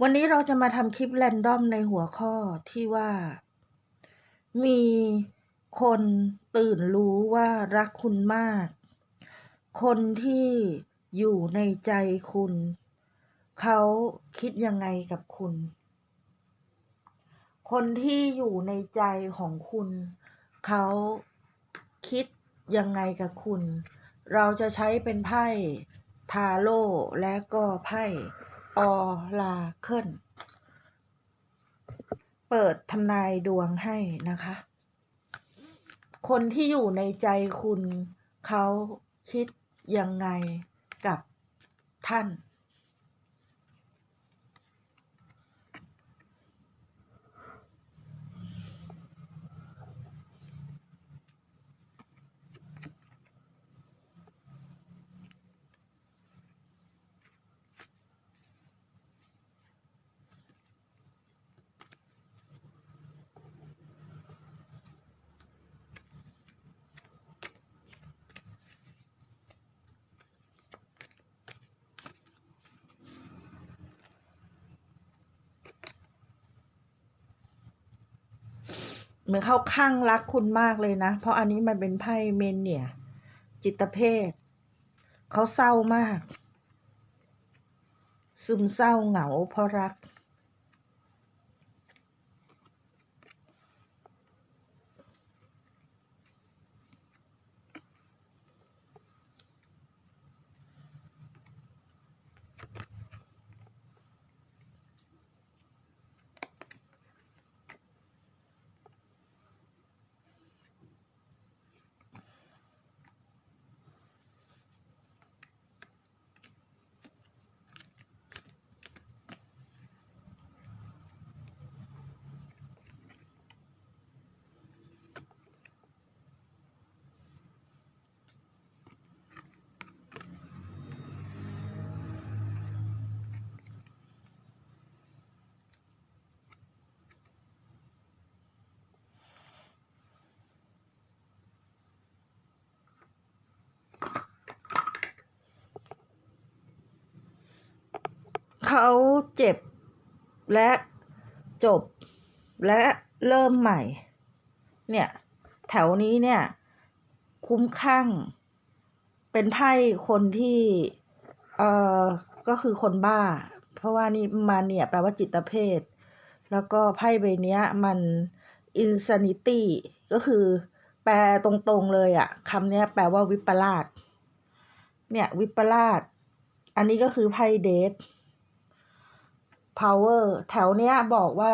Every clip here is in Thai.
วันนี้เราจะมาทำคลิปแรนดอมในหัวข้อที่ว่า มีคนตื่นรู้ว่ารักคุณมาก คนที่อยู่ในใจคุณ เขาคิดยังไงกับคุณ คนที่อยู่ในใจของคุณ เขาคิดยังไงกับคุณ เราจะใช้เป็นไพ่ ทาโร่และก็ไพ่ออลาเคิลเปิดทำนายดวงให้นะคะ คนที่อยู่ในใจคุณเขาคิดยังไงกับท่าน เหมือนเขาข้างรักคุณมากเลยนะ เพราะอันนี้มันเป็นไพ่เมนเนี่ย จิตเภทเขาเศร้ามาก ซึมเศร้าเหงาเพราะรัก เขาเจ็บและจบและเริ่มใหม่ เนี่ย แถวนี้เนี่ย คุ้มข้าง เป็นไพ่คนที่ เอ่อ ก็คือคนบ้า เพราะว่านี่มาเนี่ยแปลว่าจิตเภท แล้วก็ไพ่ใบเนี้ยมัน insanity ก็คือ แปลตรงๆเลยอะคำเนี้ยแปลว่าวิปลาสเนี่ย วิปลาสอันนี้ก็คือไพ่เดท power แถวเนี้ยบอกว่า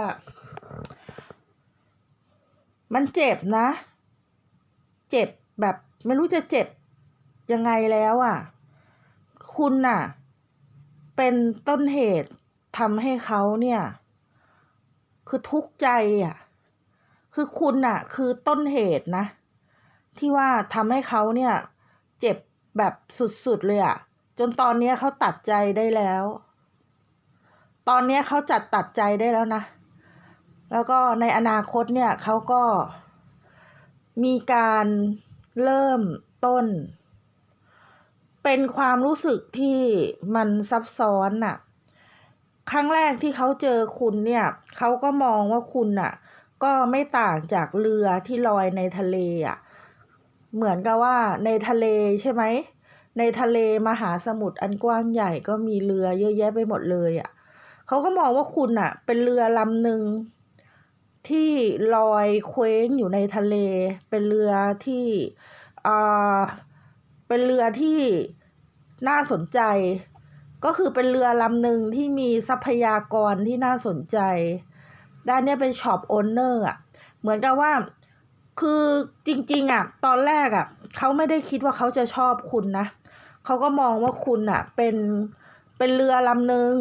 มันเจ็บนะ เจ็บแบบไม่รู้จะเจ็บยังไงแล้วอะ่ะ คุณน่ะ เป็นต้นเหตุทำให้เขาเนี่ย คือทุกข์ใจอะ่ะ คือคุณน่ะ คือต้นเหตุนะ ที่ว่าทำให้เขาเนี่ย เจ็บแบบสุดๆเลยอะ่ะ จนตอนนี้เขาตัดใจได้แล้ว ตอนนี้เขาจัดตัดใจได้แล้วนะ แล้วก็ในอนาคตเนี่ยเขาก็มีการเริ่มต้น เป็นความรู้สึกที่มันซับซ้อนน่ะ ครั้งแรกที่เขาเจอคุณเนี่ยเขาก็มองว่าคุณน่ะ ก็ไม่ต่างจากเรือที่ลอยในทะเลอะ เหมือนกับว่าในทะเลใช่ไหม ในทะเลมหาสมุทรอันกว้างใหญ่ก็มีเรือเยอะแยะไปหมดเลยอะ เขาก็มองว่าคุณอะเป็นเรือลำหนึ่งที่ลอยเคว้งอยู่ในทะเล เป็นเรือที่อ่าเป็นเรือที่น่าสนใจ ก็คือเป็นเรือลำหนึ่งที่มีทรัพยากรที่น่าสนใจ ด้านนี้เป็นช็อปโอนเนอร์อะ เหมือนกับว่า คือจริง ๆ อะ ตอนแรกอะ เขาไม่ได้คิดว่าเขาจะชอบคุณนะ เขาก็มองว่าคุณอะ เป็น เป็นเรือลำหนึ่ง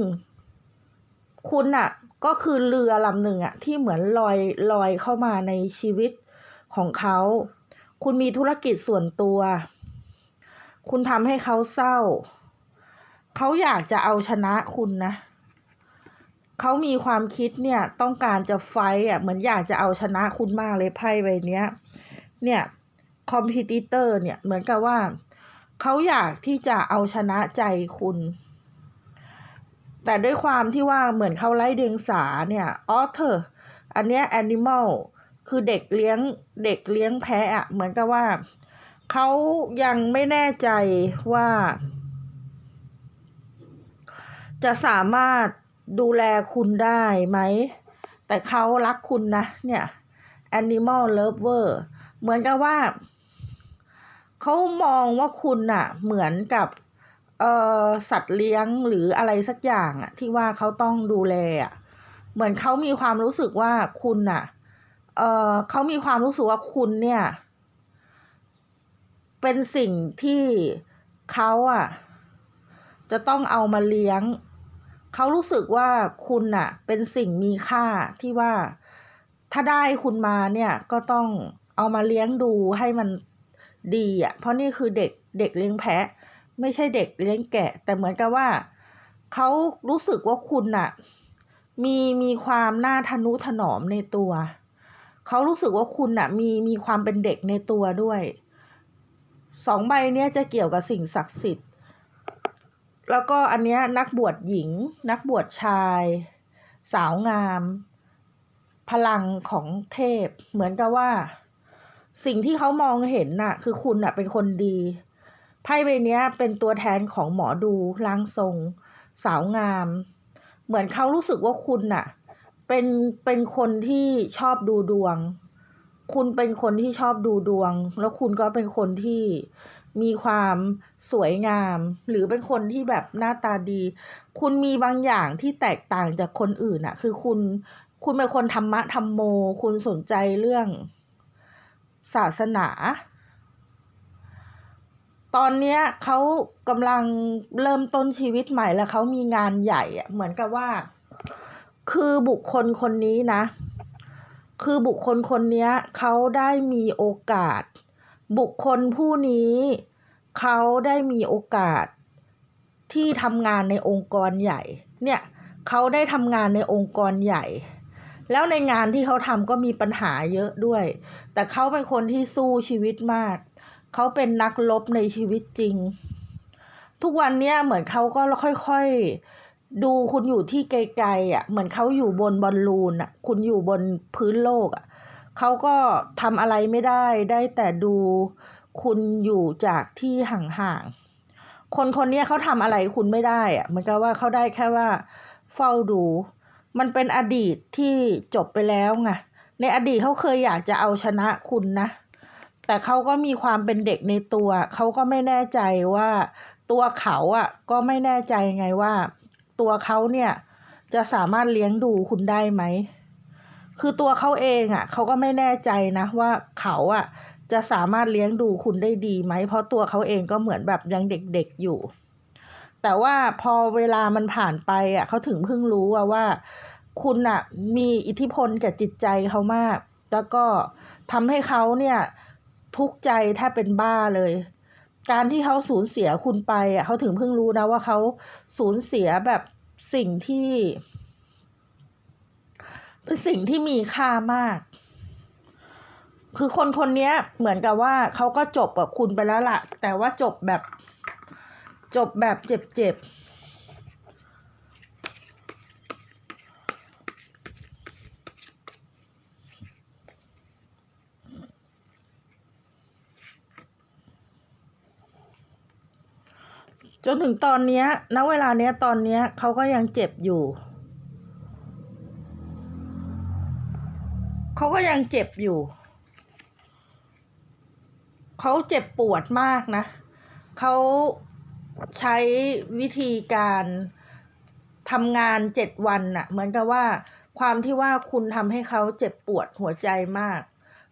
คุณอะก็คือเรือลำหนึ่งอะที่เหมือนลอยลอยเข้ามาในชีวิตของเขา คุณมีธุรกิจส่วนตัว คุณทำให้เขาเศร้า เขาอยากจะเอาชนะคุณนะ เขามีความคิดเนี่ยต้องการจะไฟอะเหมือนอยากจะเอาชนะคุณมากเลยไพ่ใบเนี้ย เนี่ยคอมพิวเตอร์เนี่ยเหมือนกับว่า เขาอยากที่จะเอาชนะใจคุณ แต่ด้วยความที่ว่าเหมือนเขาไล่เดียงสาเนี่ยออเธออันเนี้ยแอนิม a ลคือเด็กเลี้ยงเด็กเลี้ยงแพะอะเหมือนกับว่าเขายังไม่แน่ใจว่า จะสามารถดูแลคุณได้ไหม แต่เขารักคุณนะ เนี่ย Animal Lover เหมือนกับว่า เขามองว่าคุณน่ะ เหมือนกับ เอ่อสัตว์เลี้ยงหรืออะไรสักอย่างอะที่ว่าเขาต้องดูแลอะเหมือนเขามีความรู้สึกว่าคุณน่ะ เอ่อเขามีความรู้สึกว่าคุณเนี่ย เป็นสิ่งที่เขาอะจะต้องเอามาเลี้ยง เขารู้สึกว่าคุณน่ะ เป็นสิ่งมีค่าที่ว่า ถ้าได้คุณมาเนี่ยก็ต้องเอามาเลี้ยงดูให้มันดีอะเพราะนี่คือเด็กเด็กเลี้ยงแพะ ไม่ใช่เด็กเลี้ยงแกะ แต่เหมือนกับว่าเขารู้สึกว่าคุณน่ะ มีมีความน่าทนุถนอมในตัว เขารู้สึกว่าคุณน่ะ มีมีความเป็นเด็กในตัวด้วยสองใบเนี้ยจะเกี่ยวกับสิ่งศักดิ์สิทธิ์ แล้วก็อันเนี้ยนักบวชหญิง นักบวชชาย สาวงาม พลังของเทพ เหมือนกับว่า สิ่งที่เขามองเห็นน่ะ คือคุณน่ะเป็นคนดี ไพ่ใบนี้เป็นตัวแทนของหมอดูร่างทรง สาวงาม เหมือนเขารู้สึกว่าคุณน่ะ เป็นเป็นคนที่ชอบดูดวง คุณเป็นคนที่ชอบดูดวง แล้วคุณก็เป็นคนที่มีความสวยงาม หรือเป็นคนที่แบบหน้าตาดี คุณมีบางอย่างที่แตกต่างจากคนอื่นน่ะคือคุณคุณเป็นคนธรรมะธรรมโม คุณสนใจเรื่องศาสนา ตอนเนี้ยเขากำลังเริ่มต้นชีวิตใหม่แล้วเขามีงานใหญ่อะเหมือนกับว่า คือบุคคลคนนี้นะ คือบุคคลคนเนี้ยเขาได้มีโอกาส บุคคลผู้นี้เขาได้มีโอกาสที่ทำงานในองค์กรใหญ่ เนี่ยเขาได้ทำงานในองค์กรใหญ่ แล้วในงานที่เขาทำก็มีปัญหาเยอะด้วย แต่เขาเป็นคนที่สู้ชีวิตมาก เขาเป็นนักรบในชีวิตจริง ทุกวันเนี้ยเหมือนเขาก็ค่อยๆ ดูคุณอยู่ที่ไกลๆอะ เหมือนเขาอยู่บนบอลลูนอะ คุณอยู่บนพื้นโลกอะเขาก็ทำอะไรไม่ได้ได้แต่ดูคุณอยู่จากที่ห่างๆ คนคนนี้เขาทำอะไรคุณไม่ได้อะเหมือนกับว่าเขาได้แค่ว่า เฝ้าดู มันเป็นอดีตที่จบไปแล้วไงในอดีตเขาเคยอยากจะเอาชนะคุณนะ แต่เขาก็มีความเป็นเด็กในตัว เขาก็ไม่แน่ใจว่า ตัวเขาอะก็ไม่แน่ใจไงว่า ตัวเขาเนี่ยจะสามารถเลี้ยงดูคุณได้ไหม คือตัวเขาเองอะเขาก็ไม่แน่ใจนะว่าเขาอะจะสามารถเลี้ยงดูคุณได้ดีไหม เพราะตัวเขาเองก็เหมือนแบบยังเด็กๆอยู่ แต่ว่าพอเวลามันผ่านไปอะเขาถึงเพิ่งรู้ว่าว่า คุณอะมีอิทธิพลกับจิตใจเขามาก แล้วก็ทำให้เขาเนี่ย ทุกข์ใจแทบเป็นบ้าเลย การที่เขาสูญเสียคุณไปอะเขาถึงเพิ่งรู้นะว่าเขาสูญเสียแบบสิ่งที่ เป็นสิ่งที่มีค่ามาก คือคนคนนี้เหมือนกับว่าเขาก็จบกับคุณไปแล้วล่ะ แต่ว่าจบแบบ จบแบบเจ็บๆ จนถึงตอนเนี้ยณเวลาเนี้ยตอนเนี้ยเขาก็ยังเจ็บอยู่ เขาก็ยังเจ็บอยู่ เขาเจ็บปวดมากนะ เขาใช้วิธีการทำงานเจ็ดวันน่ะ เหมือนกับว่า ความที่ว่าคุณทำให้เขาเจ็บปวดหัวใจมาก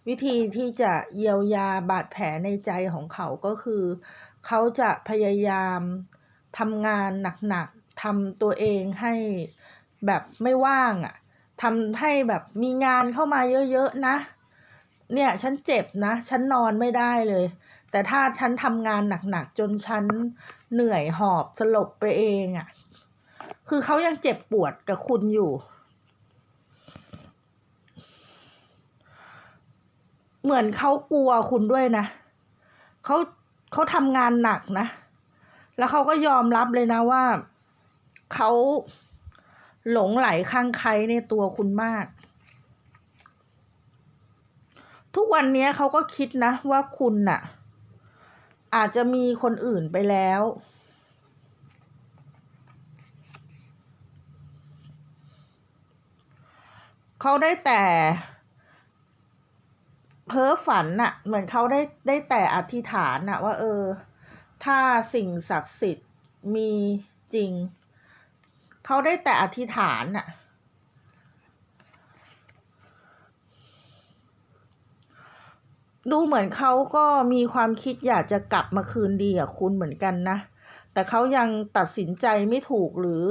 วิธีที่จะเยียวยาบาดแผลในใจของเขาก็คือ เขาจะพยายามทำงานหนักๆทำตัวเองให้แบบไม่ว่างอะทำให้แบบมีงานเข้ามาเยอะๆนะ เนี่ยฉันเจ็บนะ ฉันนอนไม่ได้เลย แต่ถ้าฉันทำงานหนักๆจนฉันเหนื่อยหอบสลบไปเองอะ่ะ คือเขายังเจ็บปวดกับคุณอยู่ เหมือนเขากลัวคุณด้วยนะเขาเขาทำงานหนักนะ แล้วเขาก็ยอมรับเลยนะว่าเขาหลงไหลคลั่งไคล้ในตัวคุณมาก ทุกวันนี้เขาก็คิดนะว่าคุณน่ะ อาจจะมีคนอื่นไปแล้ว เขาได้แต่ เพ้อฝันน่ะ เหมือนเขาได้ได้แต่อธิษฐานน่ะ ว่า เออ ถ้าสิ่งศักดิ์สิทธิ์มีจริง เขาได้แต่อธิษฐานน่ะดูเหมือนเขาก็มีความคิดอยากจะกลับมาคืนดีกับคุณเหมือนกันนะ แต่เขายังตัดสินใจไม่ถูกหรือ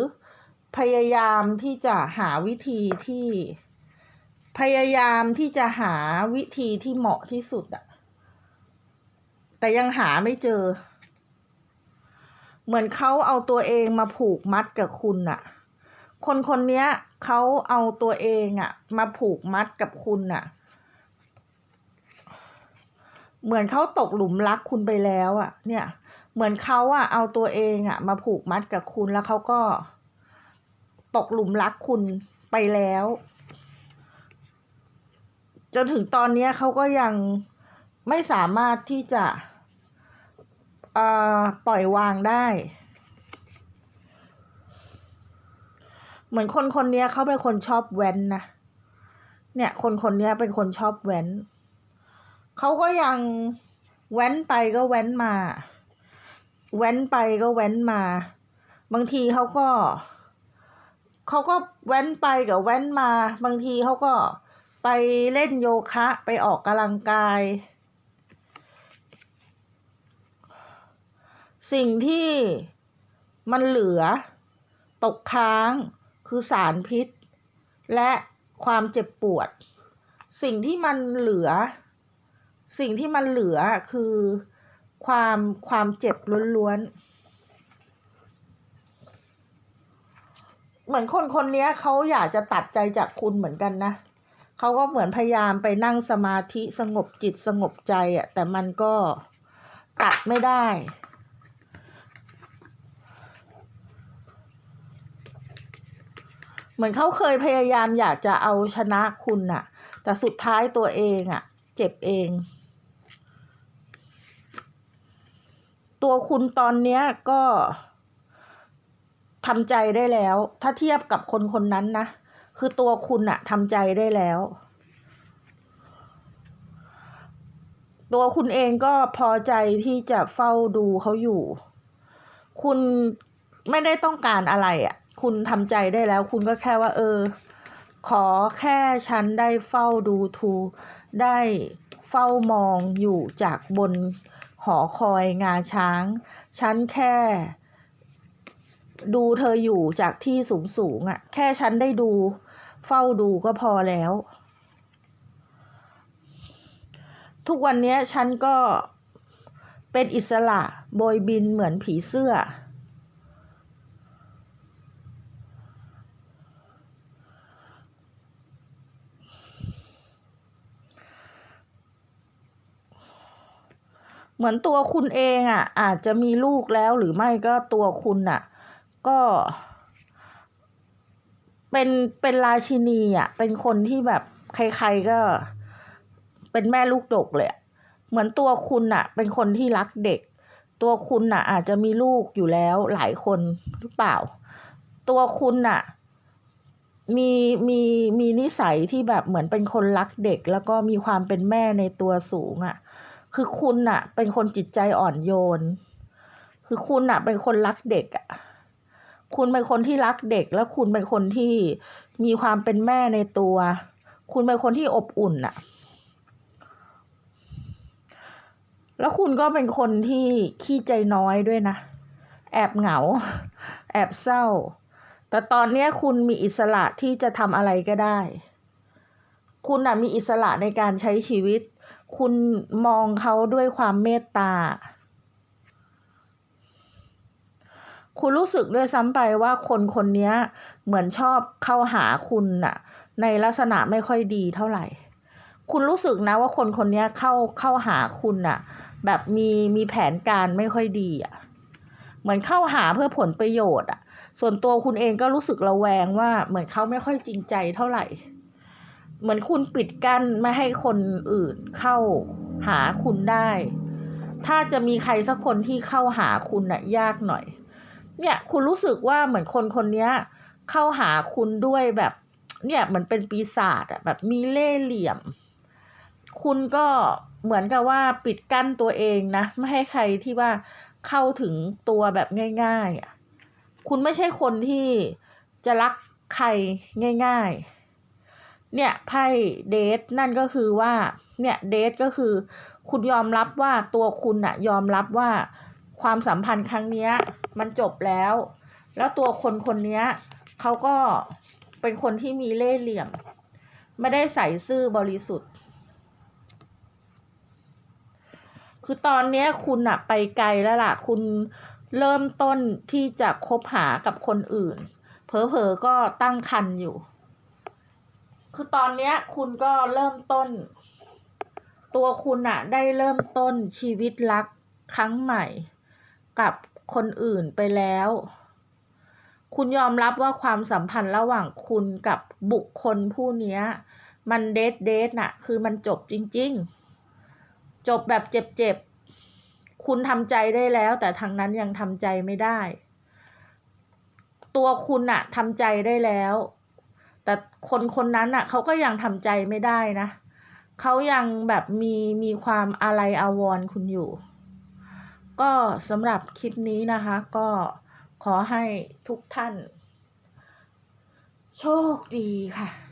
พยายามที่จะหาวิธีที่ พยายามที่จะหาวิธีที่เหมาะที่สุดอะแต่ยังหาไม่เจอ เหมือนเขาเอาตัวเองมาผูกมัดกับคุณอะคนคนเนี้ยเขาเอาตัวเองอะมาผูกมัดกับคุณอะเหมือนเขาตกหลุมรักคุณไปแล้วอะเนี่ย เหมือนเขาอะเอาตัวเองอะมาผูกมัดกับคุณแล้วเขาก็ ตกหลุมรักคุณไปแล้ว จนถึงตอนนี้เขาก็ยังไม่สามารถที่จะปล่อยวางได้ เหมือนคนคนนี้เขาเป็นคนชอบแว้นนะเนี่ยคนคนนี้เป็นคนชอบแว้นเขาก็ยังแว้นไปก็แว้นมา แว้นไปก็แว้นมา บางทีเขาก็เขาก็แว้นไปกับแว้นมา บางทีเขาก็ ไปเล่นโยคะไปออกกำลังกาย สิ่งที่มันเหลือ ตกค้างคือสารพิษ และความเจ็บปวด สิ่งที่มันเหลือ สิ่งที่มันเหลือคือความความเจ็บล้วนๆ เหมือนคนคนนี้เขาอยากจะตัดใจจากคุณเหมือนกันนะ เขาก็เหมือนพยายามไปนั่งสมาธิสงบจิตสงบใจอะ่ะแต่มันก็ตัดไม่ได้ เหมือนเขาเคยพยายามอยากจะเอาชนะคุณน่ะ แต่สุดท้ายตัวเองอะ่ะเจ็บเอง ตัวคุณตอนเนี้ยก็ทำใจได้แล้ว ถ้าเทียบกับคนคนนั้นนะ คือตัวคุณอะทำใจได้แล้ว ตัวคุณเองก็พอใจที่จะเฝ้าดูเขาอยู่ คุณไม่ได้ต้องการอะไรอะคุณทำใจได้แล้ว คุณก็แค่ว่า เออ ขอแค่ฉันได้เฝ้าดูทูได้เฝ้ามองอยู่จากบนหอคอยงาช้าง ฉันแค่ดูเธออยู่จากที่สูงสูงอะ่ะ แค่ฉันได้ดู เฝ้าดูก็พอแล้ว ทุกวันนี้ฉันก็เป็นอิสระโบยบินเหมือนผีเสื้อ เหมือนตัวคุณเองอะ อาจจะมีลูกแล้วหรือไม่ก็ตัวคุณอะ ก็ เป็นเป็นราชินีอะ เป็นคนที่แบบใครๆก็ เป็นแม่ลูกดกเลยเหมือนตัวคุณอะ เป็นคนที่รักเด็ก ตัวคุณอะ อาจจะมีลูกอยู่แล้วหลายคนหรือเปล่า ตัวคุณอะ มีมีมีนิสัยที่แบบเหมือนเป็นคนรักเด็ก แล้วก็มีความเป็นแม่ในตัวสูงอะ คือคุณอะ เป็นคนจิตใจอ่อนโยน คือคุณอะ เป็นคนรักเด็กอะ คุณเป็นคนที่รักเด็ก แล้วคุณเป็นคนที่มีความเป็นแม่ในตัว คุณเป็นคนที่อบอุ่นอะแล้วคุณก็เป็นคนที่ขี้ใจน้อยด้วยนะ แอบเหงา แอบเศร้า แต่ตอนนี้คุณมีอิสระที่จะทำอะไรก็ได้ คุณอะมีอิสระในการใช้ชีวิต คุณมองเขาด้วยความเมตตา คุณรู้สึกด้วยซ้ำไปว่าคนคนนี้เหมือนชอบเข้าหาคุณน่ะ ในลักษณะไม่ค่อยดีเท่าไหร่ คุณรู้สึกนะว่าคนคนนี้เข้าเข้าหาคุณน่ะ แบบมีมีแผนการไม่ค่อยดีอะ เหมือนเข้าหาเพื่อผลประโยชน์อะ ส่วนตัวคุณเองก็รู้สึกระแวงว่าเหมือนเขาไม่ค่อยจริงใจเท่าไหร่ เหมือนคุณปิดกั้นไม่ให้คนอื่นเข้าหาคุณได้ ถ้าจะมีใครสักคนที่เข้าหาคุณน่ะยากหน่อย เนี่ยคุณรู้สึกว่าเหมือนคนคนนี้เข้าหาคุณด้วยแบบ เนี่ยเหมือนเป็นปีศาจอะแบบมีเล่ห์เหลี่ยม คุณก็เหมือนกับว่าปิดกั้นตัวเองนะไม่ให้ใครที่ว่าเข้าถึงตัวแบบง่ายๆอะคุณไม่ใช่คนที่จะรักใครง่าย ๆ เนี่ยไพ่เดทนั่นก็คือว่า เนี่ยเดทก็คือ คุณยอมรับว่าตัวคุณอะยอมรับว่า ความสัมพันธ์ครั้งเนี้ยมันจบแล้ว แล้วตัวคนคนเนี้ยเขาก็เป็นคนที่มีเล่ห์เหลี่ยม ไม่ได้ใส่ซื่อบริสุทธิ์ คือตอนเนี้ยคุณอะไปไกลแล้วล่ะ คุณเริ่มต้นที่จะคบหากับคนอื่น เผลอๆก็ตั้งครรภ์อยู่ คือตอนเนี้ยคุณก็เริ่มต้น ตัวคุณอะได้เริ่มต้นชีวิตรักครั้งใหม่ กับคนอื่นไปแล้ว คุณยอมรับว่าความสัมพันธ์ระหว่างคุณกับบุคคลผู้นี้มันเดทเดทน่ะ คือมันจบจริง ๆ จบแบบเจ็บๆ คุณทำใจได้แล้ว แต่ทางนั้นยังทำใจไม่ได้ ตัวคุณอะทำใจได้แล้ว แต่คนคนนั้นอะเขาก็ยังทำใจไม่ได้นะเขายังแบบมีมีความอะไรอาวรณ์คุณอยู่ ก็สำหรับคลิปนี้นะคะ ก็ขอให้ทุกท่าน โชคดีค่ะ